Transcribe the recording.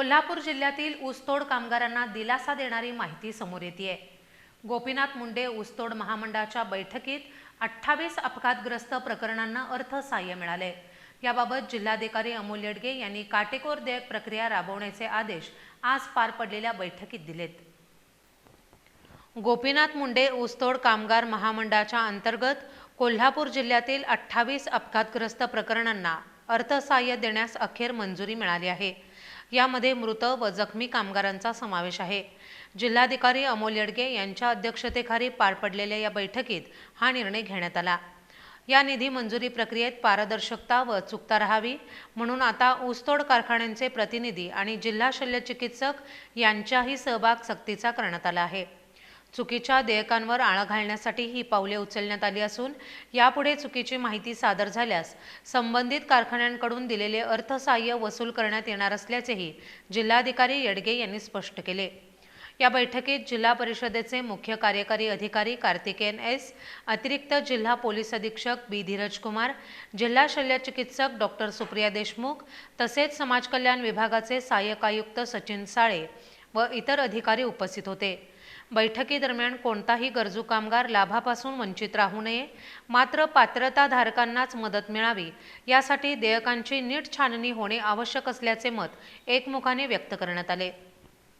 कोल्हापूर जिल्ह्यातील ऊसतोड कामगारांना दिलासा देणारी माहिती समोर येते गोपीनाथ मुंडे ऊसतोड महामंडळाच्या बैठकीत अठ्ठावीस अपघातग्रस्त प्रकरणांना अर्थसहाय्य मिळाले. याबाबत जिल्हाधिकारी अमोल येडगे यांनी काटेकोर देयक प्रक्रिया राबवण्याचे आदेश आज पार पडलेल्या बैठकीत दिलेत. गोपीनाथ मुंडे ऊसतोड कामगार महामंडळाच्या अंतर्गत कोल्हापूर जिल्ह्यातील अठ्ठावीस अपघातग्रस्त प्रकरणांना अर्थसहाय्य देण्यास अखेर मंजुरी मिळाली आहे. यामध्ये मृत व जखमी कामगारांचा समावेश आहे. जिल्हाधिकारी अमोल येडगे यांच्या अध्यक्षतेखाली पार पडलेल्या या बैठकीत हा निर्णय घेण्यात आला. या निधी मंजुरी प्रक्रियेत पारदर्शकता व अचूकता राहावी म्हणून आता ऊसतोड कारखान्यांचे प्रतिनिधी आणि जिल्हा शल्यचिकित्सक यांचाही सहभाग सक्तीचा करण्यात आला आहे. चुकीच्या देयकांवर आळा घालण्यासाठी ही पावले उचलण्यात आली असून यापुढे चुकीची माहिती सादर झाल्यास संबंधित कारखान्यांकडून दिलेले अर्थसहाय्य वसूल करण्यात येणार असल्याचेही जिल्हाधिकारी येडगे यांनी स्पष्ट केले. या बैठकीत जिल्हा परिषदेचे मुख्य कार्यकारी अधिकारी कार्तिकेयन एस अतिरिक्त जिल्हा पोलीस अधीक्षक बी धीरज कुमार जिल्हा शल्यचिकित्सक डॉक्टर सुप्रिया देशमुख तसेच समाज कल्याण विभागाचे सहाय्यक आयुक्त सचिन साळे व इतर अधिकारी उपस्थित होते. बैठकीदरम्यान कोणताही गरजू कामगार लाभापासून वंचित राहू नये मात्र पात्रताधारकांनाच मदत मिळावी यासाठी देयकांची नीट छाननी होणे आवश्यक असल्याचे मत एकमुखाने व्यक्त करण्यात आले.